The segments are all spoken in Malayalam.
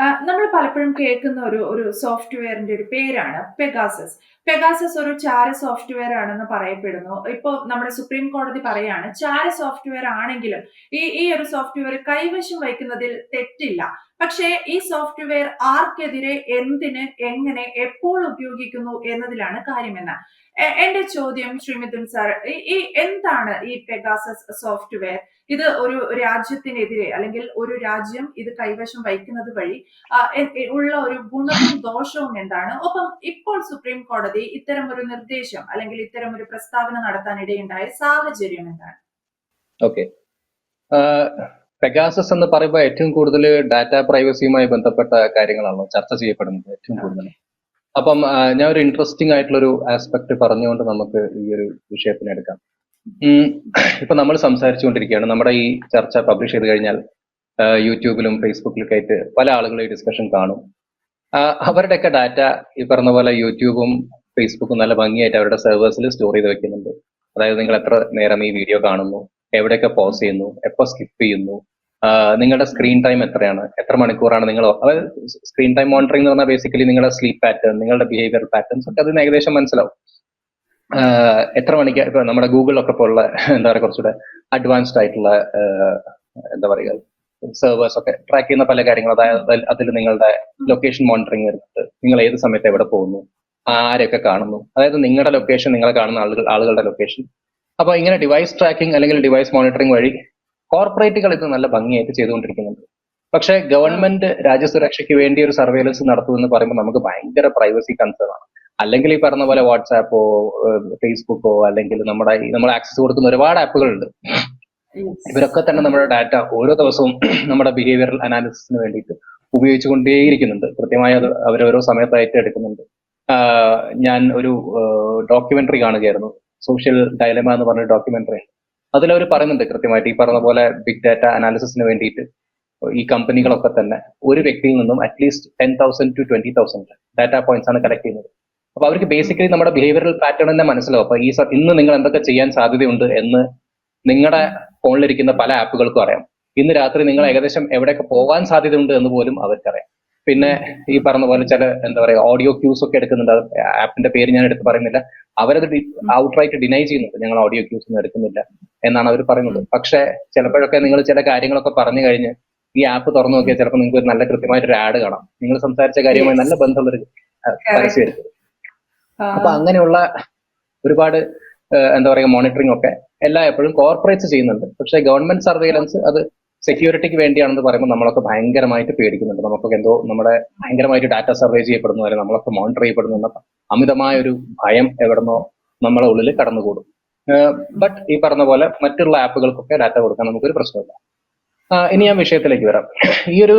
നമ്മൾ പലപ്പോഴും കേൾക്കുന്ന ഒരു ഒരു സോഫ്റ്റ്വെയറിന്റെ ഒരു പേരാണ് പെഗാസസ് പെഗാസസ് ഒരു ചാര സോഫ്റ്റ്വെയർ ആണെന്ന് പറയപ്പെടുന്നു. ഇപ്പോൾ നമ്മുടെ സുപ്രീം കോടതി പറയാണ് ചാര സോഫ്റ്റ്വെയർ ആണെങ്കിലും ഈ ഈ ഒരു സോഫ്റ്റ്വെയർ കൈവശം വയ്ക്കുന്നതിൽ തെറ്റില്ല. പക്ഷേ ഈ സോഫ്റ്റ്വെയർ ആർക്കെതിരെ എന്തിന് എങ്ങനെ എപ്പോൾ ഉപയോഗിക്കുന്നു എന്നതിലാണ് കാര്യമെന്ന്. എന്റെ ചോദ്യം ശ്രീമിതുൻ സാർ ഈ- എന്താണ് ഈ പെഗാസസ് സോഫ്റ്റ്വെയർ ഇത് ഒരു രാജ്യത്തിനെതിരെ അല്ലെങ്കിൽ ഒരു രാജ്യം ഇത് കൈവശം വയ്ക്കുന്നത് വഴി ഉള്ള ഒരു ഗുണവും ദോഷവും എന്താണ്? ഒപ്പം ഇപ്പോൾ സുപ്രീം കോടതി ഇത്തരം ഒരു നിർദ്ദേശം അല്ലെങ്കിൽ ഇത്തരം ഒരു പ്രസ്താവന നടത്താൻ ഇടയുണ്ടായ സാഹചര്യം എന്താണ്? ഓക്കെ പെഗാസസ് എന്ന് പറയുമ്പോൾ ഏറ്റവും കൂടുതൽ ഡാറ്റ പ്രൈവസിയുമായി ബന്ധപ്പെട്ട കാര്യങ്ങളാണല്ലോ ചർച്ച ചെയ്യപ്പെടുന്നത് ഏറ്റവും കൂടുതൽ അപ്പം ഞാൻ ഒരു ഇൻട്രസ്റ്റിംഗ് ആയിട്ടുള്ള ഒരു ആസ്പെക്ട് പറഞ്ഞുകൊണ്ട് നമുക്ക് ഈ ഒരു വിഷയത്തിന് എടുക്കാം. ഉം, ഇപ്പൊ നമ്മൾ സംസാരിച്ചുകൊണ്ടിരിക്കുകയാണ്. നമ്മുടെ ഈ ചർച്ച പബ്ലിഷ് ചെയ്ത് കഴിഞ്ഞാൽ യൂട്യൂബിലും ഫേസ്ബുക്കിലൊക്കെ ആയിട്ട് പല ആളുകളും ഈ ഡിസ്കഷൻ കാണും. അവരുടെയൊക്കെ ഡാറ്റ ഈ പറഞ്ഞ പോലെ യൂട്യൂബും ഫേസ്ബുക്കും നല്ല ഭംഗിയായിട്ട് അവരുടെ സെർവേഴ്സിൽ സ്റ്റോർ ചെയ്ത് വെക്കുന്നുണ്ട്. അതായത് നിങ്ങൾ എത്ര നേരം ഈ വീഡിയോ കാണുന്നു എവിടെയൊക്കെ പോസ് ചെയ്യുന്നു എപ്പോൾ സ്കിപ്പ് ചെയ്യുന്നു നിങ്ങളുടെ സ്ക്രീൻ ടൈം എത്രയാണ്? എത്ര മണിക്കൂറാണ് നിങ്ങൾ അതായത് സ്ക്രീൻ ടൈം മോണിറ്ററിംഗ് എന്ന് പറഞ്ഞാൽ ബേസിക്കലി നിങ്ങളുടെ സ്ലീപ്പ് പാറ്റേൺ നിങ്ങളുടെ ബിഹേവിയർ പാറ്റേൺസ് ഒക്കെ അതിന് ഏകദേശം മനസ്സിലാവും. എത്ര മണിക്ക് ഇപ്പൊ നമ്മുടെ ഗൂഗിളിലൊക്കെ പോലുള്ള എന്താ പറയുക കുറച്ചുകൂടെ അഡ്വാൻസ്ഡ് ആയിട്ടുള്ള എന്താ പറയുക സെർവേഴ്സ് ഒക്കെ ട്രാക്ക് ചെയ്യുന്ന പല കാര്യങ്ങളും അതായത് അതിൽ നിങ്ങളുടെ ലൊക്കേഷൻ മോണിറ്ററിംഗ് വരുന്നുണ്ട്. നിങ്ങൾ ഏത് സമയത്ത് എവിടെ പോകുന്നു? ആരെയൊക്കെ കാണുന്നു? അതായത് നിങ്ങളുടെ ലൊക്കേഷൻ നിങ്ങളെ കാണുന്ന ആളുകൾ ആളുകളുടെ ലൊക്കേഷൻ അപ്പൊ ഇങ്ങനെ ഡിവൈസ് ട്രാക്കിംഗ് അല്ലെങ്കിൽ ഡിവൈസ് മോണിറ്ററിംഗ് വഴി കോർപ്പറേറ്റുകൾ ഇത് നല്ല ഭംഗിയായിട്ട് ചെയ്തുകൊണ്ടിരിക്കുന്നുണ്ട്. പക്ഷെ ഗവൺമെന്റ് രാജ്യസുരക്ഷയ്ക്ക് വേണ്ടി ഒരു സർവേലൻസ് നടത്തുമെന്ന് പറയുമ്പോൾ നമുക്ക് ഭയങ്കര പ്രൈവസി കൺസേൺ ആണ്. അല്ലെങ്കിൽ ഈ പറഞ്ഞ പോലെ വാട്സാപ്പോ ഫേസ്ബുക്കോ അല്ലെങ്കിൽ നമ്മുടെ നമ്മൾ ആക്സസ് കൊടുക്കുന്ന ഒരുപാട് ആപ്പുകളുണ്ട് ഇവരൊക്കെ തന്നെ നമ്മുടെ ഡാറ്റ ഓരോ ദിവസവും നമ്മുടെ ബിഹേവിയറൽ അനാലിസിസിന് വേണ്ടിയിട്ട് ഉപയോഗിച്ചുകൊണ്ടേയിരിക്കുന്നുണ്ട്. കൃത്യമായി അത് അവരോരോ സമയത്തായിട്ട് എടുക്കുന്നുണ്ട്. ഞാൻ ഒരു ഡോക്യുമെന്ററി കാണുകയായിരുന്നു. സോഷ്യൽ ഡയലമ എന്ന് പറഞ്ഞ ഡോക്യുമെന്ററി അതിലവർ പറയുന്നുണ്ട് കൃത്യമായിട്ട് ഈ പറഞ്ഞ പോലെ ബിഗ് ഡാറ്റ അനാലിസിസിന് വേണ്ടിയിട്ട്. ഈ കമ്പനികളൊക്കെ തന്നെ ഒരു വ്യക്തിയിൽ നിന്നും at least ten thousand to twenty thousand data points ആണ് കളക്ട് ചെയ്യുന്നത്. അപ്പൊ അവർക്ക് ബേസിക്കലി നമ്മുടെ ബിഹേവിയറൽ പാറ്റേൺ തന്നെ മനസ്സിലാവും. അപ്പൊ ഈ ഇന്ന് നിങ്ങൾ എന്തൊക്കെ ചെയ്യാൻ സാധ്യതയുണ്ട് എന്ന് നിങ്ങളുടെ ഫോണിലിരിക്കുന്ന പല ആപ്പുകൾക്കും അറിയാം. ഇന്ന് രാത്രി നിങ്ങൾ ഏകദേശം എവിടെയൊക്കെ പോകാൻ സാധ്യതയുണ്ട് എന്ന് പോലും അവർക്കറിയാം. പിന്നെ ഈ പറഞ്ഞ പോലെ ചില എന്താ പറയുക ഓഡിയോ ക്യൂസ് ഒക്കെ എടുക്കുന്നുണ്ട്. ആപ്പിന്റെ പേര് ഞാൻ എടുത്ത് പറയുന്നില്ല. അവരത് ഔട്ട്റൈറ്റ് ഡിനൈ ചെയ്യുന്നുണ്ട്. ഞങ്ങൾ ഓഡിയോ ക്യൂസ് ഒന്നും എടുക്കുന്നില്ല എന്നാണ് അവർ പറയുന്നത്. പക്ഷേ ചിലപ്പോഴൊക്കെ നിങ്ങൾ ചില കാര്യങ്ങളൊക്കെ പറഞ്ഞു കഴിഞ്ഞ് ഈ ആപ്പ് തുറന്നു നോക്കിയാൽ ചിലപ്പോൾ നിങ്ങൾക്ക് ഒരു നല്ല കൃത്യമായിട്ടൊരു ആഡ് കാണാം. നിങ്ങൾ സംസാരിച്ച കാര്യവുമായി നല്ല ബന്ധമുള്ളൊരു പരസ്യമായിരിക്കും അപ്പൊ അങ്ങനെയുള്ള ഒരുപാട് എന്താ പറയുക മോണിറ്ററിംഗ് ഒക്കെ എല്ലാ എപ്പോഴും കോർപ്പറേറ്റ്സ് ചെയ്യുന്നുണ്ട്. പക്ഷേ ഗവൺമെന്റ് സർവൈലൻസ് അത് സെക്യൂരിറ്റിക്ക് വേണ്ടിയാണെന്ന് പറയുമ്പോൾ നമ്മളൊക്കെ ഭയങ്കരമായിട്ട് പേടിക്കുന്നുണ്ട്. നമുക്കൊക്കെ എന്തോ നമ്മുടെ ഭയങ്കരമായിട്ട് ഡാറ്റ സർവേ ചെയ്യപ്പെടുന്നു വരെ നമ്മളൊക്കെ മോണിറ്റർ ചെയ്യപ്പെടുന്നു അമിതമായ ഒരു ഭയം എവിടുന്നോ നമ്മളെ ഉള്ളിൽ കടന്നുകൂടും. ബട്ട് ഈ പറഞ്ഞ പോലെ മറ്റുള്ള ആപ്പുകൾക്കൊക്കെ ഡാറ്റ കൊടുക്കാൻ നമുക്കൊരു പ്രശ്നമില്ല. ഇനി ഞാൻ വിഷയത്തിലേക്ക് വരാം. ഈ ഒരു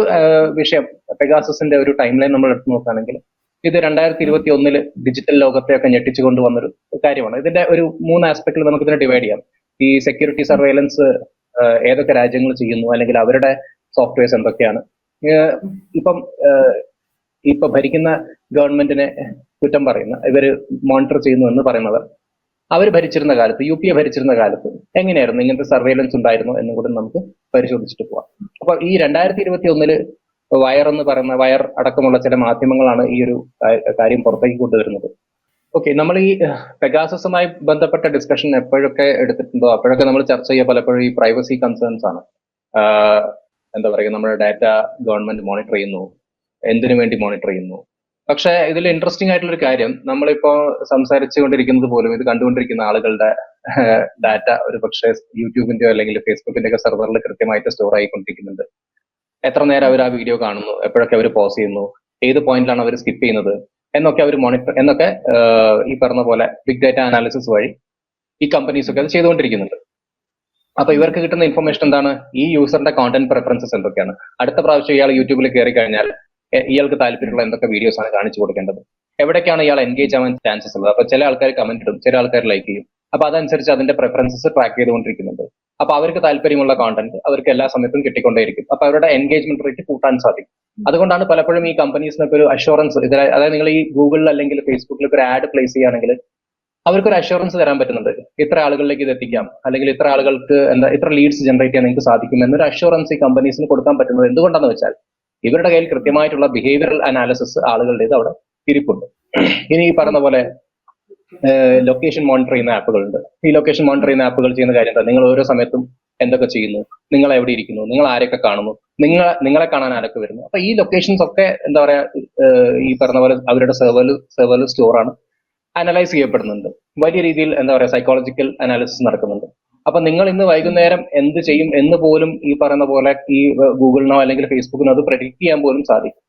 വിഷയം പെഗാസസിന്റെ ഒരു ടൈം ലൈൻ നമ്മൾ എടുത്തു നോക്കുകയാണെങ്കിൽ ഇത് രണ്ടായിരത്തി ഇരുപത്തി ഒന്നിൽ ഡിജിറ്റൽ ലോകത്തെയൊക്കെ ഞെട്ടിച്ചു കൊണ്ടുവന്നൊരു കാര്യമാണ്. ഇതിന്റെ ഒരു മൂന്ന് ആസ്പെക്റ്റിൽ നമുക്ക് ഇതിനെ ഡിവൈഡ് ചെയ്യാം. ഈ സെക്യൂരിറ്റി സർവൈലൻസ് ഏതൊക്കെ രാജ്യങ്ങൾ ചെയ്യുന്നു അല്ലെങ്കിൽ അവരുടെ സോഫ്റ്റ്വെയർസ് എന്തൊക്കെയാണ്. ഇപ്പം ഇപ്പൊ ഭരിക്കുന്ന ഗവൺമെന്റിനെ കുറ്റം പറയുന്ന ഇവർ മോണിറ്റർ ചെയ്യുന്നു എന്ന് പറയുന്നവർ അവർ ഭരിച്ചിരുന്ന കാലത്ത് യു പി എ ഭരിച്ചിരുന്ന കാലത്ത് എങ്ങനെയായിരുന്നു? ഇങ്ങനത്തെ സർവൈലൻസ് ഉണ്ടായിരുന്നു എന്നും കൂടെ നമുക്ക് പരിശോധിച്ചിട്ട് പോവാം. അപ്പൊ ഈ രണ്ടായിരത്തി ഇരുപത്തി ഒന്നിൽ വയർ എന്ന് പറയുന്ന വയർ അടക്കമുള്ള ചില മാധ്യമങ്ങളാണ് ഈ ഒരു കാര്യം പുറത്തേക്ക് കൊണ്ടുവരുന്നത്. ഓക്കെ നമ്മൾ ഈ പെഗാസസുമായി ബന്ധപ്പെട്ട ഡിസ്കഷൻ എപ്പോഴൊക്കെ എടുത്തിട്ടുണ്ടോ? അപ്പോഴൊക്കെ നമ്മൾ ചർച്ച ചെയ്യുക പലപ്പോഴും ഈ പ്രൈവസി കൺസേൺസ് ആണ്. എന്താ പറയുക നമ്മുടെ ഡാറ്റ ഗവൺമെന്റ് മോണിറ്റർ ചെയ്യുന്നു. എന്തിനു വേണ്ടി മോണിറ്റർ ചെയ്യുന്നു? പക്ഷേ ഇതിൽ ഇൻട്രസ്റ്റിംഗ് ആയിട്ടുള്ള ഒരു കാര്യം നമ്മളിപ്പോ സംസാരിച്ചുകൊണ്ടിരിക്കുന്നത് പോലും ഇത് കണ്ടുകൊണ്ടിരിക്കുന്ന ആളുകളുടെ ഡാറ്റ ഒരു പക്ഷേ യൂട്യൂബിന്റെയോ അല്ലെങ്കിൽ ഫേസ്ബുക്കിന്റെ ഒക്കെ സെർവറിൽ കൃത്യമായിട്ട് സ്റ്റോർ ആയിക്കൊണ്ടിരിക്കുന്നുണ്ട്. എത്ര നേരം അവർ ആ വീഡിയോ കാണുന്നു? എപ്പോഴൊക്കെ അവർ പോസ് ചെയ്യുന്നു? ഏത് പോയിന്റിലാണ് അവർ സ്കിപ്പ് ചെയ്യുന്നത്? എന്നൊക്കെ അവർ മോണിറ്റർ എന്നൊക്കെ ഈ പറഞ്ഞ പോലെ ബിഗ് ഡാറ്റ അനാലിസിസ് വഴി ഈ കമ്പനീസ് ഒക്കെ അത് ചെയ്തുകൊണ്ടിരിക്കുന്നുണ്ട്. അപ്പൊ ഇവർക്ക് കിട്ടുന്ന ഇൻഫർമേഷൻ എന്താണ്? ഈ യൂസറിന്റെ കോണ്ടന്റ് പ്രിഫറൻസസ് എന്തൊക്കെയാണ്? അടുത്ത പ്രാവശ്യം ഇയാൾ യൂട്യൂബിൽ കയറി കഴിഞ്ഞാൽ ഇയാൾക്ക് താല്പര്യമുള്ള എന്തൊക്കെ വീഡിയോസ് ആണ് കാണിച്ചു കൊടുക്കേണ്ടത്? എവിടേക്കാണ് ഇയാൾ എൻഗേജ് ആവാൻ ചാൻസസ് ഉള്ളത്? അപ്പൊ ചില ആൾക്കാർ കമന്റ് ഇടും ചില ആൾക്കാർ ലൈക്ക് ചെയ്യും. അപ്പൊ അതനുസരിച്ച് അതിന്റെ പ്രിഫറൻസസ് ട്രാക്ക് ചെയ്തുകൊണ്ടിരിക്കുന്നുണ്ട്. അപ്പൊ അവർക്ക് താല്പര്യമുള്ള കോണ്ടന്റ് അവർക്ക് എല്ലാ സമയത്തും കിട്ടിക്കൊണ്ടേയിരിക്കും. അപ്പൊ അവരുടെ എൻഗേജ്മെന്റ് റേറ്റ് കൂട്ടാൻ സാധിക്കും. അതുകൊണ്ടാണ് പലപ്പോഴും ഈ കമ്പനീസിനൊക്കെ ഒരു അഷുറൻസ് ഇതിൽ അതായത് നിങ്ങൾ ഈ ഗൂഗിളിൽ അല്ലെങ്കിൽ ഫേസ്ബുക്കിൽ ഒരു ആഡ് പ്ലേസ് ചെയ്യുകയാണെങ്കിൽ അവർക്കൊരു അഷുറൻസ് തരാൻ പറ്റുന്നുണ്ട്. ഇത്ര ആളുകളിലേക്ക് ഇത് എത്തിക്കാം. അല്ലെങ്കിൽ ഇത്ര ആളുകൾക്ക് എന്താ ഇത്ര ലീഡ്സ് ജനറേറ്റ് ചെയ്യാൻ നിങ്ങൾക്ക് സാധിക്കും എന്നൊരു അഷുറൻസ് ഈ കമ്പനീസിന് കൊടുക്കാൻ പറ്റുന്നത് എന്തുകൊണ്ടാന്ന് വെച്ചാൽ ഇവരുടെ കയ്യിൽ കൃത്യമായിട്ടുള്ള ബിഹേവിയറൽ അനാലിസിസ് ആളുകളുടെ ഇത് അവിടെ ഇരിപ്പുണ്ട്. ഇനി ഈ പറഞ്ഞ പോലെ ലൊക്കേഷൻ മോണിറ്റർ ചെയ്യുന്ന ആപ്പുകളുണ്ട് ഈ ലൊക്കേഷൻ മോണിറ്റർ ചെയ്യുന്ന ആപ്പുകൾ ചെയ്യുന്ന കാര്യം എന്താ? നിങ്ങൾ ഓരോ സമയത്തും എന്തൊക്കെ ചെയ്യുന്നു? നിങ്ങൾ എവിടെ ഇരിക്കുന്നു? നിങ്ങൾ ആരൊക്കെ കാണുന്നു? നിങ്ങൾ നിങ്ങളെ കാണാൻ ആരൊക്കെ വരുന്നു? അപ്പൊ ഈ ലൊക്കേഷൻസ് ഒക്കെ എന്താ പറയാ ഈ പറഞ്ഞ പോലെ അവരുടെ സെർവറിൽ സെർവറിൽ സ്റ്റോറാണ് അനലൈസ് ചെയ്യപ്പെടുന്നുണ്ട്. വലിയ രീതിയിൽ എന്താ പറയാ സൈക്കോളജിക്കൽ അനാലിസിസ് നടക്കുന്നുണ്ട്. അപ്പൊ നിങ്ങൾ ഇന്ന് വൈകുന്നേരം എന്ത് ചെയ്യും എന്ന് പോലും ഈ പറയുന്ന പോലെ ഈ ഗൂഗിളിനോ അല്ലെങ്കിൽ ഫേസ്ബുക്കിനോ അത് പ്രഡിക്റ്റ് ചെയ്യാൻ പോലും സാധിക്കും.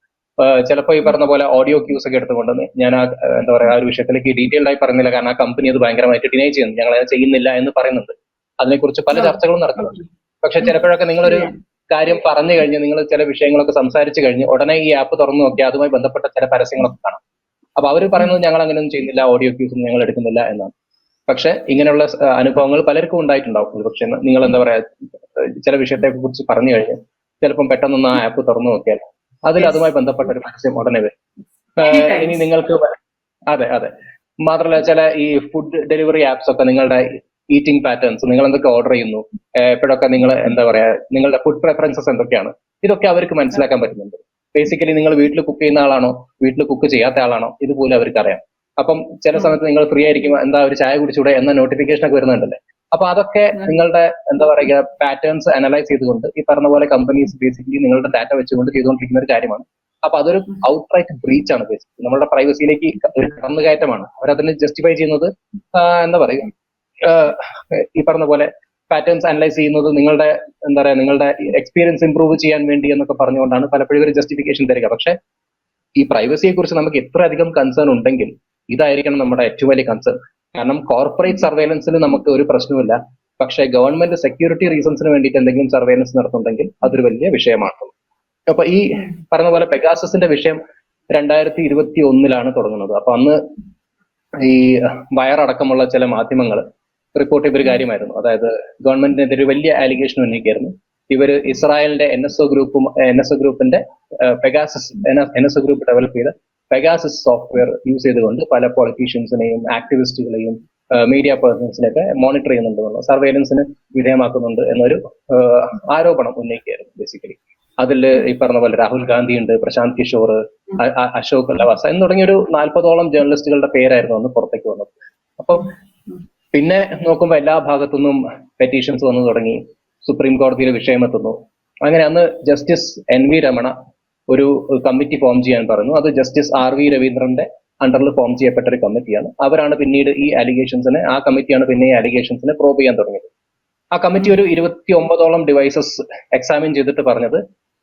ചിലപ്പോൾ ഈ പറഞ്ഞ പോലെ ഓഡിയോ ക്യൂസ് ഒക്കെ എടുത്തുകൊണ്ട് ഞാൻ ആ എന്താ പറയുക ആ ഒരു വിഷയത്തിലേക്ക് ഡീറ്റെയിൽഡ് ആയി പറഞ്ഞില്ല. കാരണം ആ കമ്പനി അത് ഭയങ്കരമായിട്ട് ഡിനൈ ചെയ്യുന്നു. ഞങ്ങൾ അത് ചെയ്യുന്നില്ല എന്ന് പറയുന്നുണ്ട്. അതിനെക്കുറിച്ച് പല ചർച്ചകളും നടക്കുന്നുണ്ട്. പക്ഷെ ചിലപ്പോഴൊക്കെ നിങ്ങളൊരു കാര്യം പറഞ്ഞു കഴിഞ്ഞ് നിങ്ങൾ ചില വിഷയങ്ങളൊക്കെ സംസാരിച്ചു കഴിഞ്ഞ് ഉടനെ ഈ ആപ്പ് തുറന്നു നോക്കിയാൽ അതുമായി ബന്ധപ്പെട്ട ചില പരസ്യങ്ങളൊക്കെ കാണാം. അപ്പൊ അവർ പറയുന്നത് ഞങ്ങൾ അങ്ങനെയൊന്നും ചെയ്യുന്നില്ല ഓഡിയോ ക്യൂസ് ഒന്നും ഞങ്ങൾ എടുക്കുന്നില്ല എന്നാണ്. പക്ഷെ ഇങ്ങനെയുള്ള അനുഭവങ്ങൾ പലർക്കും ഉണ്ടായിട്ടുണ്ടാവും. പക്ഷെ നിങ്ങൾ എന്താ പറയാ ചില വിഷയത്തെ കുറിച്ച് പറഞ്ഞു കഴിഞ്ഞ് ചിലപ്പം പെട്ടെന്നൊന്ന് ആ ആപ്പ് തുറന്നു നോക്കിയാൽ അതിൽ അതുമായി ബന്ധപ്പെട്ട ഒരു പരസ്യം ഉടനെ വരും. ഇനി നിങ്ങൾക്ക് അതെ അതെ. മാത്രമല്ല ചില ഈ ഫുഡ് ഡെലിവറി ആപ്സ് ഒക്കെ നിങ്ങളുടെ ഈറ്റിംഗ് പാറ്റേൺസ് നിങ്ങൾ എന്തൊക്കെ ഓർഡർ ചെയ്യുന്നു എപ്പോഴൊക്കെ നിങ്ങൾ എന്താ പറയാ നിങ്ങളുടെ ഫുഡ് പ്രിഫറൻസസ് എന്തൊക്കെയാണ് ഇതൊക്കെ അവർക്ക് മനസ്സിലാക്കാൻ പറ്റുന്നുണ്ട്. ബേസിക്കലി നിങ്ങൾ വീട്ടിൽ കുക്ക് ചെയ്യുന്ന ആളാണോ വീട്ടിൽ കുക്ക് ചെയ്യാത്ത ആളാണോ ഇതുപോലെ അവർക്ക് അറിയാം അപ്പം ചില സമയത്ത് നിങ്ങൾ ഫ്രീ ആയിരിക്കും എന്താ ഒരു ചായ കുടിച്ചൂടെ എന്ന നോട്ടിഫിക്കേഷൻ ഒക്കെ വരുന്നുണ്ടല്ലേ? അപ്പൊ അതൊക്കെ നിങ്ങളുടെ എന്താ പറയുക പാറ്റേൺസ് അനലൈസ് ചെയ്തുകൊണ്ട് ഈ പറഞ്ഞ പോലെ കമ്പനീസ് ബേസിക്കലി നിങ്ങളുടെ ഡാറ്റ വെച്ചുകൊണ്ട് ചെയ്തുകൊണ്ടിരിക്കുന്ന ഒരു കാര്യമാണ്. അപ്പൊ അതൊരു ഔട്ട്റൈറ്റ് ബ്രീച്ച് ആണ് ബേസിക്കലി നമ്മുടെ പ്രൈവസിയിലേക്ക് ഒരു കടന്നുകയറ്റമാണ് അവരതിന് ജസ്റ്റിഫൈ ചെയ്യുന്നത് എന്താ പറയുക ഈ പറഞ്ഞ പോലെ പാറ്റേൺസ് അനലൈസ് ചെയ്യുന്നത് നിങ്ങളുടെ എന്താ പറയാ നിങ്ങളുടെ എക്സ്പീരിയൻസ് ഇംപ്രൂവ് ചെയ്യാൻ വേണ്ടി എന്നൊക്കെ പറഞ്ഞുകൊണ്ടാണ് പലപ്പോഴും ഒരു ജസ്റ്റിഫിക്കേഷൻ തരിക. പക്ഷെ ഈ പ്രൈവസിയെ കുറിച്ച് നമുക്ക് എത്ര അധികം കൺസേൺ ഉണ്ടെങ്കിൽ ഇതായിരിക്കണം നമ്മുടെ ഏറ്റവും വലിയ കൺസേൺ കാരണം കോർപ്പറേറ്റ് സർവേലൻസിൽ നമുക്ക് ഒരു പ്രശ്നമില്ല പക്ഷേ ഗവൺമെന്റ് സെക്യൂരിറ്റി റീസൺസിന് വേണ്ടിയിട്ട് എന്തെങ്കിലും സർവേലൻസ് നടത്തുന്നുണ്ടെങ്കിൽ അതൊരു വലിയ വിഷയമാണ് അപ്പൊ ഈ പറഞ്ഞ പോലെ പെഗാസസിന്റെ വിഷയം രണ്ടായിരത്തി ഇരുപത്തി ഒന്നിലാണ് തുടങ്ങുന്നത്. അപ്പൊ അന്ന് ഈ വയറടക്കമുള്ള ചില മാധ്യമങ്ങൾ റിപ്പോർട്ട് ചെയ്തൊരു കാര്യമായിരുന്നു. അതായത് ഗവൺമെന്റിനെതിരെ ഒരു വലിയ ആലിഗേഷൻ ഉന്നയിക്കായിരുന്നു ഇവർ ഇസ്രായേലിന്റെ എൻ എസ് ഒ ഗ്രൂപ്പും എൻ എസ് ഒ ഗ്രൂപ്പിന്റെ Pegasus N S O group develop ചെയ്ത പെഗാസസ് സോഫ്റ്റ്വെയർ യൂസ് ചെയ്തുകൊണ്ട് പല പൊളിറ്റീഷ്യൻസിനെയും ആക്ടിവിസ്റ്റുകളെയും മീഡിയ പേഴ്സൺസിനെയൊക്കെ മോണിറ്റർ ചെയ്യുന്നുണ്ട് സർവേലൻസിന് വിധേയമാക്കുന്നുണ്ട് എന്നൊരു ആരോപണം ഉന്നയിക്കുകയായിരുന്നു ബേസിക്കലി അതിൽ ഈ പറഞ്ഞ പോലെ രാഹുൽ ഗാന്ധി ഉണ്ട് പ്രശാന്ത് കിഷോർ അശോക് ലവാസ എന്ന് തുടങ്ങിയ ഒരു നാൽപ്പതോളം ജേർണലിസ്റ്റുകളുടെ പേരായിരുന്നു അന്ന് പുറത്തേക്ക് വന്നത്. അപ്പം പിന്നെ നോക്കുമ്പോൾ എല്ലാ ഭാഗത്തുനിന്നും പെറ്റീഷൻസ് വന്നു തുടങ്ങി. സുപ്രീം കോടതിയിൽ വിഷയമെത്തുന്നു. അങ്ങനെ അന്ന് ജസ്റ്റിസ് എൻ വി രമണ ഒരു കമ്മിറ്റി ഫോം ചെയ്യാൻ പറഞ്ഞു അത് ജസ്റ്റിസ് ആർ വി രവീന്ദ്രന്റെ അണ്ടറിൽ ഫോം ചെയ്യപ്പെട്ട ഒരു കമ്മിറ്റിയാണ് അവരാണ് പിന്നീട് ഈ അലിഗേഷൻസിനെ ആ കമ്മിറ്റിയാണ് പിന്നെ ഈ അലിഗേഷൻസിനെ പ്രോബ് ചെയ്യാൻ തുടങ്ങിയത്. ആ കമ്മിറ്റി ഒരു ഇരുപത്തി ഒമ്പതോളം ഡിവൈസസ് എക്സാമിൻ ചെയ്തിട്ട് പറഞ്ഞത്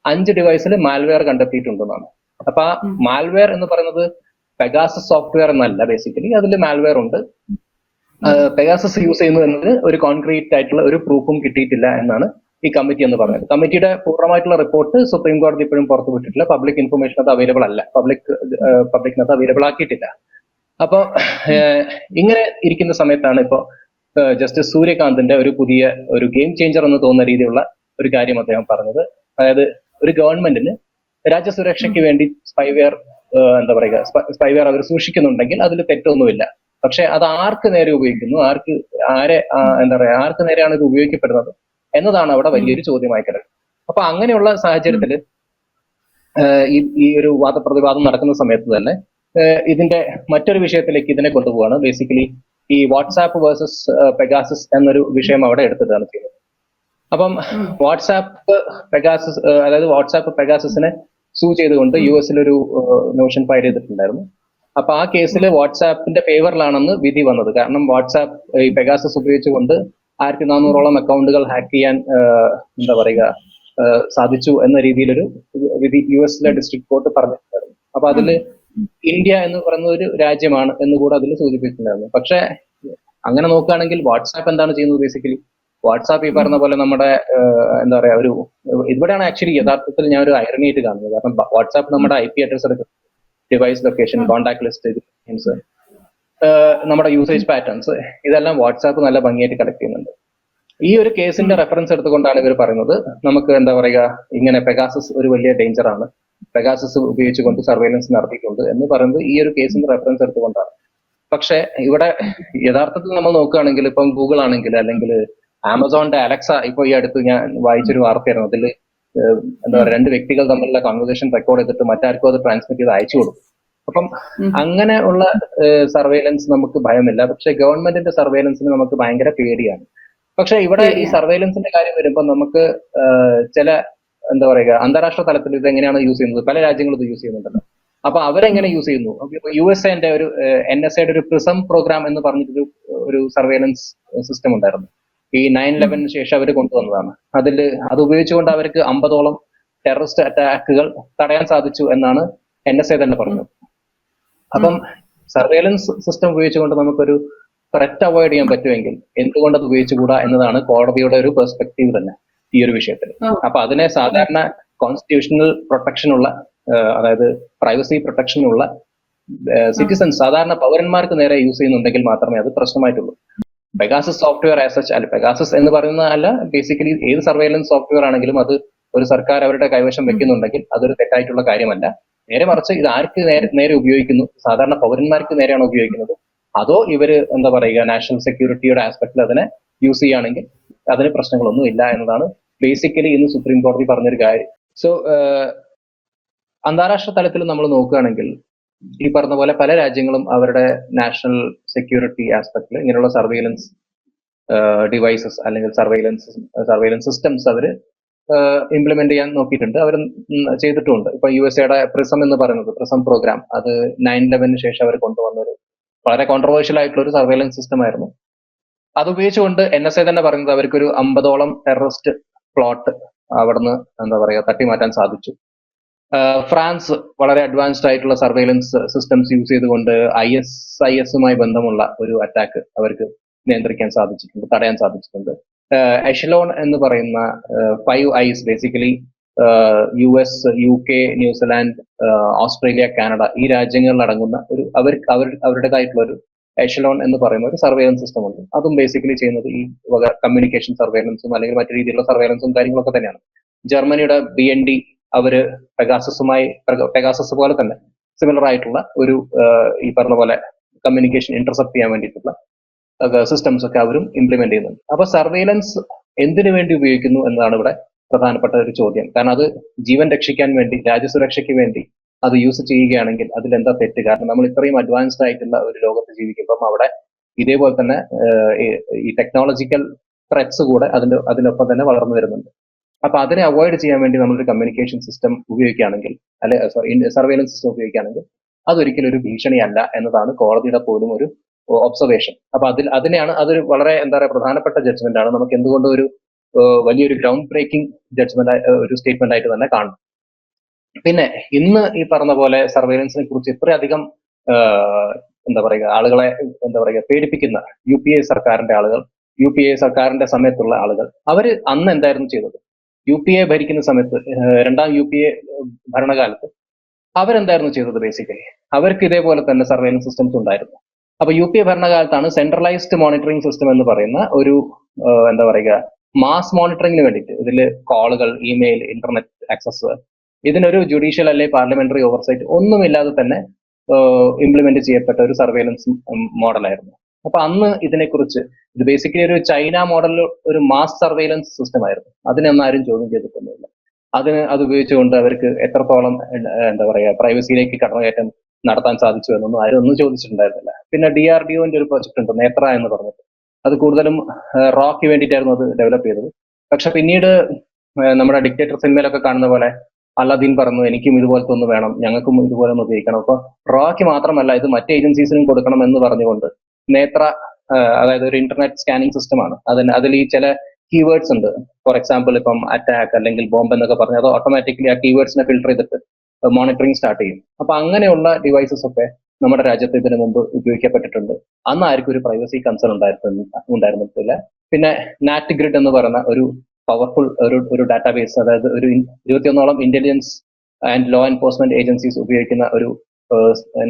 അഞ്ച് ഡിവൈസിൽ മാൽവെയർ കണ്ടെത്തിയിട്ടുണ്ടെന്നാണ്. അപ്പൊ ആ മാൽവെയർ എന്ന് പറയുന്നത് പെഗാസസ് സോഫ്റ്റ്വെയർ എന്നല്ല ബേസിക്കലി അതിൽ മാൽവെയർ ഉണ്ട്. പെഗാസസ് യൂസ് ചെയ്യുന്നു എന്നത് ഒരു കോൺക്രീറ്റ് ആയിട്ടുള്ള ഒരു പ്രൂഫും കിട്ടിയിട്ടില്ല എന്നാണ് ഈ കമ്മിറ്റി എന്ന് പറഞ്ഞത്. കമ്മിറ്റിയുടെ പൂർണമായിട്ടുള്ള റിപ്പോർട്ട് സുപ്രീം കോടതി ഇപ്പോഴും പുറത്തുവിട്ടിട്ടില്ല പബ്ലിക് ഇൻഫർമേഷൻ അത് അവൈലബിൾ അല്ല. പബ്ലിക് പബ്ലിക്കിനകത്ത് അവൈലബിൾ ആക്കിയിട്ടില്ല. അപ്പോൾ ഇങ്ങനെ ഇരിക്കുന്ന സമയത്താണ് ഇപ്പോ ജസ്റ്റിസ് സൂര്യകാന്തിന്റെ ഒരു പുതിയ ഒരു ഗെയിം ചേഞ്ചർ എന്ന് തോന്നുന്ന രീതിയിലുള്ള ഒരു കാര്യം അദ്ദേഹം പറഞ്ഞത്. അതായത് ഒരു ഗവൺമെന്റിന് രാജ്യസുരക്ഷയ്ക്ക് വേണ്ടി സ്പൈവെയർ എന്താ പറയുക സ്പൈവെയർ അവർ സൂക്ഷിക്കുന്നുണ്ടെങ്കിൽ അതിൽ തെറ്റൊന്നുമില്ല. പക്ഷെ അത് ആർക്ക് നേരെ ഉപയോഗിക്കുന്നു? ആർക്ക് ആരെ എന്താ പറയാ ആർക്ക് നേരെയാണ് ഇത് ഉപയോഗിക്കപ്പെടുന്നത്? എന്നതാണ് അവിടെ വലിയൊരു ചോദ്യമായി കിടക്കുന്നത്. അപ്പൊ അങ്ങനെയുള്ള സാഹചര്യത്തിൽ ഈ ഈ ഒരു വാദപ്രതിവാദം നടക്കുന്ന സമയത്ത് തന്നെ ഇതിന്റെ മറ്റൊരു വിഷയത്തിലേക്ക് ഇതിനെ കൊണ്ടുപോവാണ്. ബേസിക്കലി ഈ വാട്സാപ്പ് വേഴ്സസ് പെഗാസസ് എന്നൊരു വിഷയം അവിടെ എടുത്തിട്ടാണ് ചെയ്യുന്നത്. അപ്പം വാട്സാപ്പ് പെഗാസസ് അതായത് വാട്സാപ്പ് പെഗാസസിനെ സൂ ചെയ്തുകൊണ്ട് യു എസിലൊരു നോഷൻ ഫയൽ ചെയ്തിട്ടുണ്ടായിരുന്നു. അപ്പൊ ആ കേസിൽ വാട്സാപ്പിന്റെ ഫേവറിലാണെന്ന് വിധി വന്നത്. കാരണം വാട്സാപ്പ് ഈ പെഗാസസ് ഉപയോഗിച്ചുകൊണ്ട് ആയിരത്തി നാനൂറോളം അക്കൗണ്ടുകൾ ഹാക്ക് ചെയ്യാൻ എന്താ പറയുക സാധിച്ചു എന്ന രീതിയിലൊരു വിധി യു എസിലെ ഡിസ്ട്രിക്ട് കോർട്ട് പറഞ്ഞിട്ടുണ്ടായിരുന്നു. അപ്പൊ അതിൽ ഇന്ത്യ എന്ന് പറയുന്ന ഒരു രാജ്യമാണ് എന്ന് കൂടെ അതിൽ സൂചിപ്പിച്ചിട്ടുണ്ടായിരുന്നു. പക്ഷെ അങ്ങനെ നോക്കുകയാണെങ്കിൽ വാട്സാപ്പ് എന്താണ് ചെയ്യുന്നത് ബേസിക്കലി വാട്സാപ്പ് ഈ പറഞ്ഞ പോലെ നമ്മുടെ എന്താ പറയാ ഒരു ഇവിടെയാണ് ആക്ച്വലി യഥാർത്ഥത്തിൽ ഞാൻ ഒരു ഐറണി ആയിട്ട് കാണുന്നത്. കാരണം വാട്സാപ്പ് നമ്മുടെ I P address device location contact list നമ്മുടെ യൂസേജ് പാറ്റേൺസ് ഇതെല്ലാം വാട്സാപ്പ് നല്ല ഭംഗിയായിട്ട് കളക്ട് ചെയ്യുന്നുണ്ട്. ഈ ഒരു കേസിന്റെ റെഫറൻസ് എടുത്തുകൊണ്ടാണ് ഇവർ പറയുന്നത്. നമുക്ക് എന്താ പറയുക ഇങ്ങനെ പെഗാസസ് ഒരു വലിയ ഡേഞ്ചർ ആണ്. പെഗാസസ് ഉപയോഗിച്ചുകൊണ്ട് സർവൈലൻസ് നടത്തിയിട്ടുണ്ട് എന്ന് പറയുന്നത് ഈ ഒരു കേസിന്റെ റെഫറൻസ് എടുത്തുകൊണ്ടാണ്. പക്ഷെ ഇവിടെ യഥാർത്ഥത്തിൽ നമ്മൾ നോക്കുകയാണെങ്കിൽ ഇപ്പം ഗൂഗിൾ ആണെങ്കിൽ അല്ലെങ്കിൽ ആമസോണിന്റെ അലക്സ ഇപ്പൊ ഈ അടുത്ത് ഞാൻ വായിച്ചൊരു വാർത്തയായിരുന്നു. അതിൽ എന്താ പറയുക രണ്ട് വ്യക്തികൾ തമ്മിലുള്ള കോൺവെർസേഷൻ റെക്കോർഡ് ചെയ്തിട്ട് മറ്റാർക്കും അത് ട്രാൻസ്മിറ്റ് ചെയ്ത് അയച്ചു കൊടുക്കും. അപ്പം അങ്ങനെ ഉള്ള സർവൈലൻസ് നമുക്ക് ഭയമില്ല. പക്ഷെ ഗവൺമെന്റിന്റെ സർവൈലൻസിന് നമുക്ക് ഭയങ്കര പേടിയാണ്. പക്ഷെ ഇവിടെ ഈ. സർവൈലൻസിന്റെ കാര്യം വരുമ്പോൾ നമുക്ക് ചില എന്താ പറയുക അന്താരാഷ്ട്ര തലത്തിൽ ഇത് എങ്ങനെയാണ് യൂസ് ചെയ്യുന്നത്? പല രാജ്യങ്ങളും ഇത് യൂസ് ചെയ്യുന്നുണ്ടല്ലോ. അപ്പൊ അവരെങ്ങനെ യൂസ് ചെയ്യുന്നു? യു എസ് എന്റെ ഒരു എൻ എസ് എയുടെ ഒരു പ്രിസം പ്രോഗ്രാം എന്ന് പറഞ്ഞിട്ടൊരു ഒരു സർവൈലൻസ് സിസ്റ്റം ഉണ്ടായിരുന്നു. ഈ നയൻ ഇലവന് ശേഷം അവർ കൊണ്ടുവന്നതാണ്. അതിൽ അത് ഉപയോഗിച്ചുകൊണ്ട് അവർക്ക് അമ്പതോളം ടെററിസ്റ്റ് അറ്റാക്കുകൾ തടയാൻ സാധിച്ചു എന്നാണ് എൻ എസ് എ തന്നെ പറഞ്ഞത്. അപ്പം സർവേലൻസ് സിസ്റ്റം ഉപയോഗിച്ചുകൊണ്ട് നമുക്കൊരു ത്രെറ്റ് അവോയ്ഡ് ചെയ്യാൻ പറ്റുമെങ്കിൽ എന്തുകൊണ്ട് അത് ഉപയോഗിച്ചുകൂടാ എന്നതാണ് കോടതിയുടെ ഒരു പെർസ്പെക്റ്റീവ് തന്നെ ഈ ഒരു വിഷയത്തിൽ അപ്പൊ അതിനെ സാധാരണ കോൺസ്റ്റിറ്റ്യൂഷണൽ പ്രൊട്ടക്ഷൻ ഉള്ള അതായത് പ്രൈവസി പ്രൊട്ടക്ഷൻ ഉള്ള സിറ്റിസൺ സാധാരണ പൗരന്മാർക്ക് നേരെ യൂസ് ചെയ്യുന്നുണ്ടെങ്കിൽ മാത്രമേ അത് പ്രശ്നമായിട്ടുള്ളൂ. പെഗാസസ് സോഫ്റ്റ്വെയർ ആസ് സച്ച് അല്ല പെഗാസസ് എന്ന് പറയുന്ന അല്ല ബേസിക്കലി ഏത് സർവേലൻസ് സോഫ്റ്റ്വെയർ ആണെങ്കിലും അത് ഒരു സർക്കാർ അവരുടെ കൈവശം വെക്കുന്നുണ്ടെങ്കിൽ അതൊരു തെറ്റായിട്ടുള്ള കാര്യമല്ല. നേരെ മറിച്ച് ഇത് ആർക്ക് നേരെ നേരെ ഉപയോഗിക്കുന്നു? സാധാരണ പൗരന്മാർക്ക് നേരെയാണ് ഉപയോഗിക്കുന്നത്? അതോ ഇവർ എന്താ പറയുക നാഷണൽ സെക്യൂരിറ്റിയുടെ ആസ്പെക്റ്റിൽ അതിനെ യൂസ് ചെയ്യുകയാണെങ്കിൽ അതിന് പ്രശ്നങ്ങളൊന്നും ഇല്ല എന്നതാണ് ബേസിക്കലി ഇന്ന് സുപ്രീം കോടതി പറഞ്ഞൊരു കാര്യം. സോ അന്താരാഷ്ട്ര തലത്തിൽ നമ്മൾ നോക്കുകയാണെങ്കിൽ ഈ പറഞ്ഞ പോലെ പല രാജ്യങ്ങളും അവരുടെ നാഷണൽ സെക്യൂരിറ്റി ആസ്പെക്ടിൽ ഇങ്ങനെയുള്ള സർവൈലൻസ് ഡിവൈസസ് അല്ലെങ്കിൽ സർവൈലൻസ് സർവൈലൻസ് സിസ്റ്റംസ് അവർ ഇംപ്ലിമെന്റ് ചെയ്യാൻ നോക്കിയിട്ടുണ്ട്. അവർ ചെയ്തിട്ടുമുണ്ട്. ഇപ്പൊ യു എസ് എയുടെ പ്രിസം എന്ന് പറയുന്നത് പ്രിസം പ്രോഗ്രാം അത് നയൻ ലെവനിന് ശേഷം അവർ കൊണ്ടുവന്ന ഒരു വളരെ കോൺട്രവേഴ്ഷ്യൽ ആയിട്ടുള്ള ഒരു സർവൈലൻസ് സിസ്റ്റം ആയിരുന്നു. അത് ഉപയോഗിച്ചുകൊണ്ട് എൻ എസ് എ തന്നെ പറയുന്നത് അവർക്കൊരു അമ്പതോളം ടെററിസ്റ്റ് പ്ലോട്ട് അവിടുന്ന് എന്താ പറയുക തട്ടി മാറ്റാൻ സാധിച്ചു ഫ്രാൻസ് വളരെ അഡ്വാൻസ്ഡ് ആയിട്ടുള്ള സർവൈലൻസ് സിസ്റ്റംസ് യൂസ് ചെയ്തുകൊണ്ട് ഐ എസ് ഐ എസുമായി ബന്ധമുള്ള ഒരു അറ്റാക്ക് അവർക്ക് നിയന്ത്രിക്കാൻ സാധിച്ചിട്ടുണ്ട് തടയാൻ സാധിച്ചിട്ടുണ്ട്. എഷലോൺ എന്ന് പറയുന്ന five eyes basically U S U K New Zealand Australia Canada ഈ രാജ്യങ്ങളിൽ അടങ്ങുന്ന ഒരു അവർ അവർ അവരുടേതായിട്ടുള്ള ഒരു എഷലോൺ എന്ന് പറയുന്ന ഒരു സർവേലൻസ് സിസ്റ്റം ഉണ്ട്. അതും ബേസിക്കലി ചെയ്യുന്നത് ഈ വക കമ്മ്യൂണിക്കേഷൻ സർവേലൻസും അല്ലെങ്കിൽ മറ്റു രീതിയിലുള്ള സർവേലൻസും കാര്യങ്ങളൊക്കെ തന്നെയാണ്. ജർമ്മനിയുടെ ബി എൻ ഡി അവർ പെഗാസസുമായി പെഗാസസ് പോലെ തന്നെ സിമിലർ ആയിട്ടുള്ള ഒരു ഈ പറഞ്ഞ പോലെ കമ്മ്യൂണിക്കേഷൻ ഇന്റർസെപ്റ്റ് ചെയ്യാൻ വേണ്ടിയിട്ടുള്ള സിസ്റ്റംസ് ഒക്കെ അവരും ഇംപ്ലിമെന്റ് ചെയ്യുന്നുണ്ട്. അപ്പൊ സർവൈലൻസ് എന്തിനു വേണ്ടി ഉപയോഗിക്കുന്നു എന്നതാണ് ഇവിടെ പ്രധാനപ്പെട്ട ഒരു ചോദ്യം. കാരണം അത് ജീവൻ രക്ഷിക്കാൻ വേണ്ടി രാജ്യസുരക്ഷയ്ക്ക് വേണ്ടി അത് യൂസ് ചെയ്യുകയാണെങ്കിൽ എന്താ തെറ്റ്? കാരണം നമ്മൾ ഇത്രയും അഡ്വാൻസ്ഡ് ആയിട്ടുള്ള ഒരു ലോകത്ത് ജീവിക്കുമ്പം അവിടെ ഇതേപോലെ തന്നെ ഈ- ഈ ടെക്നോളജിക്കൽ ത്രെറ്റ്സ് കൂടെ അതിന്റെ അതിനൊപ്പം തന്നെ വളർന്നു വരുന്നുണ്ട്. അപ്പൊ അതിനെ അവോയ്ഡ് ചെയ്യാൻ വേണ്ടി നമ്മളൊരു കമ്മ്യൂണിക്കേഷൻ സിസ്റ്റം ഉപയോഗിക്കുകയാണെങ്കിൽ അല്ലെ സോറി സർവൈലൻസ് സിസ്റ്റം ഉപയോഗിക്കുകയാണെങ്കിൽ അതൊരിക്കലും ഒരു ഭീഷണിയല്ല എന്നതാണ് കോടതിയുടെ പോലും ഒരു ഒബ്സർവേഷൻ അപ്പൊ അതിൽ അതിനെയാണ് അതൊരു വളരെ എന്താ പറയുക പ്രധാനപ്പെട്ട ജഡ്ജ്മെന്റ് ആണ്. നമുക്ക് എന്തുകൊണ്ട് ഒരു വലിയൊരു ഗ്രൗണ്ട് ബ്രേക്കിംഗ് ജഡ്ജ്മെന്റ് ഒരു സ്റ്റേറ്റ്മെന്റ് ആയിട്ട് തന്നെ കാണും പിന്നെ ഇന്ന് ഈ പറഞ്ഞ പോലെ സർവൈലൻസിനെ കുറിച്ച് ഇത്രയധികം എന്താ പറയുക ആളുകളെ എന്താ പറയുക പേടിപ്പിക്കുന്ന യു പി എ സർക്കാരിന്റെ ആളുകൾ യു പി എ സർക്കാരിന്റെ സമയത്തുള്ള ആളുകൾ അവർ അന്ന് എന്തായിരുന്നു ചെയ്തത്? യു പി എ ഭരിക്കുന്ന സമയത്ത് രണ്ടാം യു പി എ ഭരണകാലത്ത് അവരെന്തായിരുന്നു ചെയ്തത് ബേസിക്കലി അവർക്ക് ഇതേപോലെ തന്നെ സർവൈലൻസ് സിസ്റ്റംസ് ഉണ്ടായിരുന്നു. അപ്പൊ യു പി എ ഭരണകാലത്താണ് സെൻട്രലൈസ്ഡ് മോണിറ്ററിംഗ് സിസ്റ്റം എന്ന് പറയുന്ന ഒരു എന്താ പറയുക മാസ് മോണിറ്ററിംഗിന് വേണ്ടിയിട്ട് ഇതിൽ കോളുകൾ ഇമെയിൽ ഇന്റർനെറ്റ് ആക്സസ് ഇതിനൊരു ജുഡീഷ്യൽ അല്ലെ പാർലമെന്ററി ഓവർസൈറ്റ് ഒന്നുമില്ലാതെ തന്നെ ഇംപ്ലിമെന്റ് ചെയ്യപ്പെട്ട ഒരു സർവേലൻസ് മോഡലായിരുന്നു അപ്പൊ അന്ന് ഇതിനെക്കുറിച്ച് ഇത് ബേസിക്കലി ഒരു ചൈന മോഡൽ ഒരു മാസ് സർവേലൻസ് സിസ്റ്റം ആയിരുന്നു. അതിനൊന്നും ആരും ചോദ്യം ചെയ്തിട്ടൊന്നുമില്ല. അതിന് അത് ഉപയോഗിച്ചുകൊണ്ട് അവർക്ക് എത്രത്തോളം എന്താ പറയുക പ്രൈവസിയിലേക്ക് കടന്നുകയറ്റം നടത്താൻ സാധിച്ചു എന്നൊന്നും ആരും ഒന്നും ചോദിച്ചിട്ടുണ്ടായിരുന്നില്ല. പിന്നെ ഡി ആർ ഡി ഒന്റെ ഒരു പ്രൊജക്ട് ഉണ്ട് നേത്ര എന്ന് പറഞ്ഞിട്ട്. അത് കൂടുതലും റോക്ക് വേണ്ടിയിട്ടായിരുന്നു അത് ഡെവലപ്പ് ചെയ്തത്. പക്ഷെ പിന്നീട് നമ്മുടെ ഡിക്റ്റേറ്റർ സിനിമയിലൊക്കെ കാണുന്ന പോലെ അല്ലാദീൻ പറഞ്ഞു എനിക്കും ഇതുപോലത്തെ ഒന്ന് വേണം ഞങ്ങൾക്കും ഇതുപോലെ ഒന്ന് ഉപയോഗിക്കണം. അപ്പൊ റോക്ക് മാത്രമല്ല ഇത് മറ്റ് ഏജൻസീസിനും കൊടുക്കണം എന്ന് പറഞ്ഞുകൊണ്ട് നേത്ര അതായത് ഒരു ഇന്റർനെറ്റ് സ്കാനിങ് സിസ്റ്റമാണ് അതിന് അതിൽ ഈ ചില കീവേഡ്സ് ഉണ്ട്. ഫോർ എക്സാമ്പിൾ ഇപ്പം അറ്റാക്ക് അല്ലെങ്കിൽ ബോംബ് എന്നൊക്കെ പറഞ്ഞ് അത് ഓട്ടോമാറ്റിക്കലി ആ കീവേഡ്സിനെ ഫിൽട്ടർ ചെയ്തിട്ട് മോണിറ്ററിംഗ് സ്റ്റാർട്ട് ചെയ്യും. അപ്പൊ അങ്ങനെയുള്ള ഡിവൈസസ് ഒക്കെ നമ്മുടെ രാജ്യത്ത് ഇതിനു മുമ്പ് ഉപയോഗിക്കപ്പെട്ടിട്ടുണ്ട്. അന്ന് ആർക്കും ഒരു പ്രൈവസി കൺസേൺ ഉണ്ടായിരുന്നു ഉണ്ടായിരുന്നില്ല പിന്നെ നാറ്റ് ഗ്രിഡ് എന്ന് പറയുന്ന ഒരു പവർഫുൾ ഒരു ഒരു ഡാറ്റാബേസ് അതായത് ഒരു ഇരുപത്തിയൊന്നോളം intelligence and law enforcement agencies ഉപയോഗിക്കുന്ന ഒരു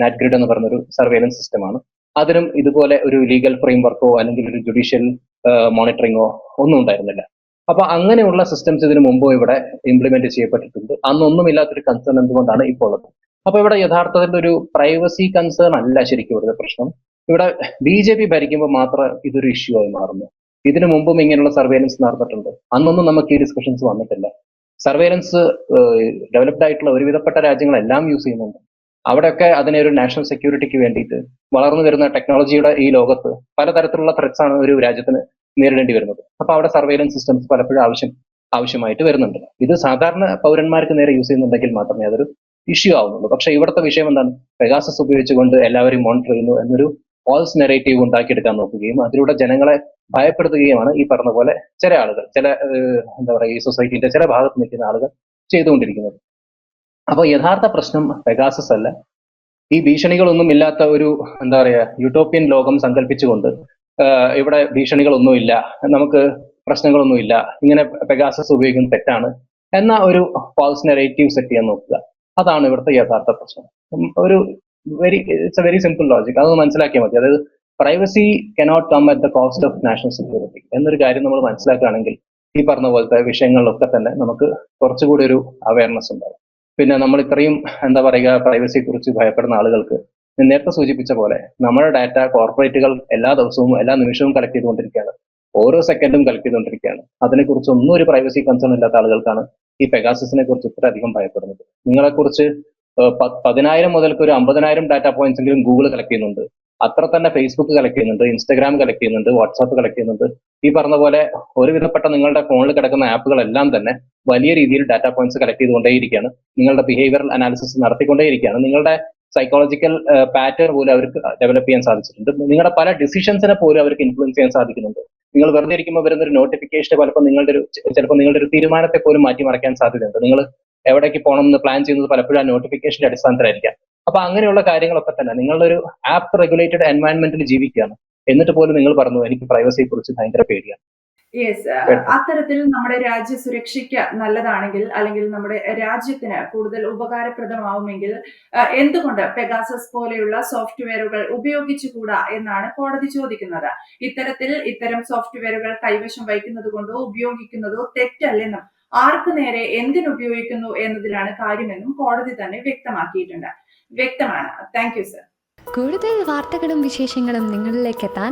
നാറ്റ് ഗ്രിഡ് എന്ന് പറയുന്ന ഒരു സർവേലൻസ് സിസ്റ്റമാണ് അതിനും ഇതുപോലെ ഒരു ലീഗൽ ഫ്രെയിം വർക്കോ അല്ലെങ്കിൽ ഒരു ജുഡീഷ്യൽ മോണിറ്ററിങ്ങോ ഒന്നും ഉണ്ടായിരുന്നില്ല. അപ്പൊ അങ്ങനെയുള്ള സിസ്റ്റംസ് ഇതിനു മുമ്പ് ഇവിടെ ഇംപ്ലിമെന്റ് ചെയ്യപ്പെട്ടിട്ടുണ്ട്. അന്നൊന്നുമില്ലാത്തൊരു കൺസേൺ എന്തുകൊണ്ടാണ് ഇപ്പോൾ ഉള്ളത്? അപ്പൊ ഇവിടെ യഥാർത്ഥത്തിൽ ഒരു പ്രൈവസി കൺസേൺ അല്ല ശരിക്കും ഇവിടുത്തെ പ്രശ്നം. ഇവിടെ ബി ജെ പി ഭരിക്കുമ്പോൾ മാത്രം ഇതൊരു ഇഷ്യൂ ആയി മാറുന്നു. ഇതിനു മുമ്പും ഇങ്ങനെയുള്ള സർവേലൻസ് നടന്നിട്ടുണ്ട്. അന്നൊന്നും നമുക്ക് ഈ ഡിസ്കഷൻസ് വന്നിട്ടില്ല. സർവേലൻസ് ഡെവലപ്ഡ് ആയിട്ടുള്ള ഒരുവിധപ്പെട്ട രാജ്യങ്ങളെല്ലാം യൂസ് ചെയ്യുന്നുണ്ട്. അവിടെയൊക്കെ അതിനെ ഒരു നാഷണൽ സെക്യൂരിറ്റിക്ക് വേണ്ടിയിട്ട് വളർന്നു വരുന്ന ടെക്നോളജിയുടെ ഈ ലോകത്ത് പലതരത്തിലുള്ള ത്രെറ്റ്സ് ആണ് ഒരു രാജ്യത്തിന് നേരിടേണ്ടി വരുന്നത്. അപ്പൊ അവിടെ സർവൈലൻസ് സിസ്റ്റംസ് പലപ്പോഴും ആവശ്യം ആവശ്യമായിട്ട് വരുന്നുണ്ട്. ഇത് സാധാരണ പൗരന്മാർക്ക് നേരെ യൂസ് ചെയ്യുന്നുണ്ടെങ്കിൽ മാത്രമേ അതൊരു ഇഷ്യൂ ആവുന്നുള്ളൂ. പക്ഷെ ഇവിടുത്തെ വിഷയം എന്താണ്? പെഗാസസ് ഉപയോഗിച്ചുകൊണ്ട് എല്ലാവരെയും മോണിറ്റർ ചെയ്യുന്നു എന്നൊരു ഫോൾസ് നെറേറ്റീവ് ഉണ്ടാക്കിയെടുക്കാൻ നോക്കുകയും അതിലൂടെ ജനങ്ങളെ ഭയപ്പെടുത്തുകയുമാണ് ഈ പറഞ്ഞ പോലെ ചില ആളുകൾ ചില എന്താ പറയുക ഈ സൊസൈറ്റിന്റെ ചില ഭാഗത്ത് നിൽക്കുന്ന ആളുകൾ ചെയ്തുകൊണ്ടിരിക്കുന്നത്. അപ്പോൾ യഥാർത്ഥ പ്രശ്നം പെഗാസസ് അല്ല. ഈ ഭീഷണികളൊന്നും ഇല്ലാത്ത ഒരു എന്താ പറയുക യൂട്ടോപ്യൻ ലോകം സങ്കല്പിച്ചുകൊണ്ട് ഇവിടെ ഭീഷണികളൊന്നുമില്ല. നമുക്ക് പ്രശ്നങ്ങളൊന്നുമില്ല. ഇങ്ങനെ പെഗാസസ് ഉപയോഗിക്കുന്നത് തെറ്റാണ്. എന്ന ഒരു ഫാൾസ് നെറേറ്റീവ് സെറ്റ് ചെയ്യാൻ നോക്കുക. അതാണ് ഇവിടുത്തെ യഥാർത്ഥ പ്രശ്നം. ഒരു very it's a very simple logic അത് മനസ്സിലാക്കിയാൽ മതി. അതായത് privacy cannot come at the cost of national security എന്നൊരു കാര്യം നമ്മൾ മനസ്സിലാക്കുകയാണെങ്കിൽ ഈ പറഞ്ഞ പോലത്തെ വിഷയങ്ങളിലൊക്കെ തന്നെ നമുക്ക് കുറച്ചുകൂടി ഒരു അവയർനെസ് ഉണ്ടാവും. പിന്നെ നമ്മൾ ഇത്രയും എന്താ പറയുക പ്രൈവസിയെ കുറിച്ച് ഭയപ്പെടുന്ന ആളുകൾക്ക് നേരത്തെ സൂചിപ്പിച്ച പോലെ നമ്മുടെ ഡാറ്റ കോർപ്പറേറ്റുകൾ എല്ലാ ദിവസവും എല്ലാ നിമിഷവും കളക്ട് ചെയ്തുകൊണ്ടിരിക്കുകയാണ്. ഓരോ സെക്കൻഡും കളക്ട് ചെയ്തുകൊണ്ടിരിക്കുകയാണ്. അതിനെക്കുറിച്ച് ഒന്നും ഒരു പ്രൈവസി കൺസേൺ ഇല്ലാത്ത ആളുകൾക്കാണ് ഈ പെഗാസസിനെ കുറിച്ച് ഇത്ര അധികം ഭയപ്പെടുന്നത്. നിങ്ങളെക്കുറിച്ച് പതിനായിരം മുതൽക്ക് ഒരു അമ്പതിനായിരം ഡാറ്റ പോയിന്റ്സ് എങ്കിലും ഗൂഗിൾ കളക്ട് ചെയ്യുന്നുണ്ട്. അത്ര തന്നെ ഫേസ്ബുക്ക് കളക്ട് ചെയ്യുന്നുണ്ട് ഇൻസ്റ്റാഗ്രാം കളക്ട് ചെയ്യുന്നുണ്ട് വാട്സാപ്പ് കളക്ട് ചെയ്യുന്നുണ്ട്. ഈ പറഞ്ഞ പോലെ ഒരു ഒരുവിധപ്പെട്ട നിങ്ങളുടെ ഫോണിൽ കിടക്കുന്ന ആപ്പുകളെല്ലാം തന്നെ വലിയ രീതിയിൽ ഡാറ്റ പോയിന്റ്സ് കളക്ട് ചെയ്തുകൊണ്ടേയിരിക്കുകയാണ്. നിങ്ങളുടെ ബിഹേവിയറൽ അനാലിസിസ് നടത്തിക്കൊണ്ടേയിരിക്കുകയാണ്. നിങ്ങളുടെ സൈക്കോളജിക്കൽ പാറ്റേൺ പോലും അവർക്ക് ഡെവലപ്പ് ചെയ്യാൻ സാധിച്ചിട്ടുണ്ട്. നിങ്ങളുടെ പല ഡിസിഷൻസിനെ പോലും അവർക്ക് ഇൻഫ്ലുവൻസ് ചെയ്യാൻ സാധിക്കുന്നുണ്ട്. നിങ്ങൾ വെറുതെ ഇരിക്കുമ്പോൾ വരുന്ന ഒരു നോട്ടിഫിക്കേഷൻ പലപ്പോൾ നിങ്ങളുടെ ഒരു ചിലപ്പോൾ നിങ്ങളുടെ ഒരു തീരുമാനത്തെ പോലും മാറ്റിമറിക്കാൻ സാധ്യതയുണ്ട്. നിങ്ങൾ എവിടേക്ക് പോകണം എന്ന് പ്ലാൻ ചെയ്യുന്നത് പലപ്പോഴും ആ നോട്ടിഫിക്കേഷന്റെ അടിസ്ഥാനത്തിലായിരിക്കാം. അപ്പൊ അങ്ങനെയുള്ള കാര്യങ്ങളൊക്കെ തന്നെ നിങ്ങളൊരു ആപ്പ് റെഗുലേറ്റഡ് എൻവയൺമെന്റിൽ ജീവിക്കുകയാണ്. എന്നിട്ട് പോലും നിങ്ങൾ പറഞ്ഞു എനിക്ക് പ്രൈവസിയെ കുറിച്ച് ഭയങ്കര പേടിയാണ്. യെസ് അത്തരത്തിൽ നമ്മുടെ രാജ്യ സുരക്ഷയ്ക്ക് നല്ലതാണെങ്കിൽ അല്ലെങ്കിൽ നമ്മുടെ രാജ്യത്തിന് കൂടുതൽ ഉപകാരപ്രദമാവുമെങ്കിൽ എന്തുകൊണ്ട് പെഗാസസ് പോലെയുള്ള സോഫ്റ്റ്വെയറുകൾ ഉപയോഗിച്ചുകൂടാ എന്നാണ് കോടതി ചോദിക്കുന്നത്. ഇത്തരത്തിൽ ഇത്തരം സോഫ്റ്റ്വെയറുകൾ കൈവശം വയ്ക്കുന്നത് കൊണ്ടോ ഉപയോഗിക്കുന്നതോ തെറ്റല്ലെന്നും ആർക്ക് നേരെ എന്തിനുപയോഗിക്കുന്നു എന്നതിലാണ് കാര്യമെന്നും കോടതി തന്നെ വ്യക്തമാക്കിയിട്ടുണ്ട്. വ്യക്തമാണ്. താങ്ക് യു സർ കൂടുതൽ വാർത്തകളും വിശേഷങ്ങളും നിങ്ങളിലേക്ക് എത്താൻ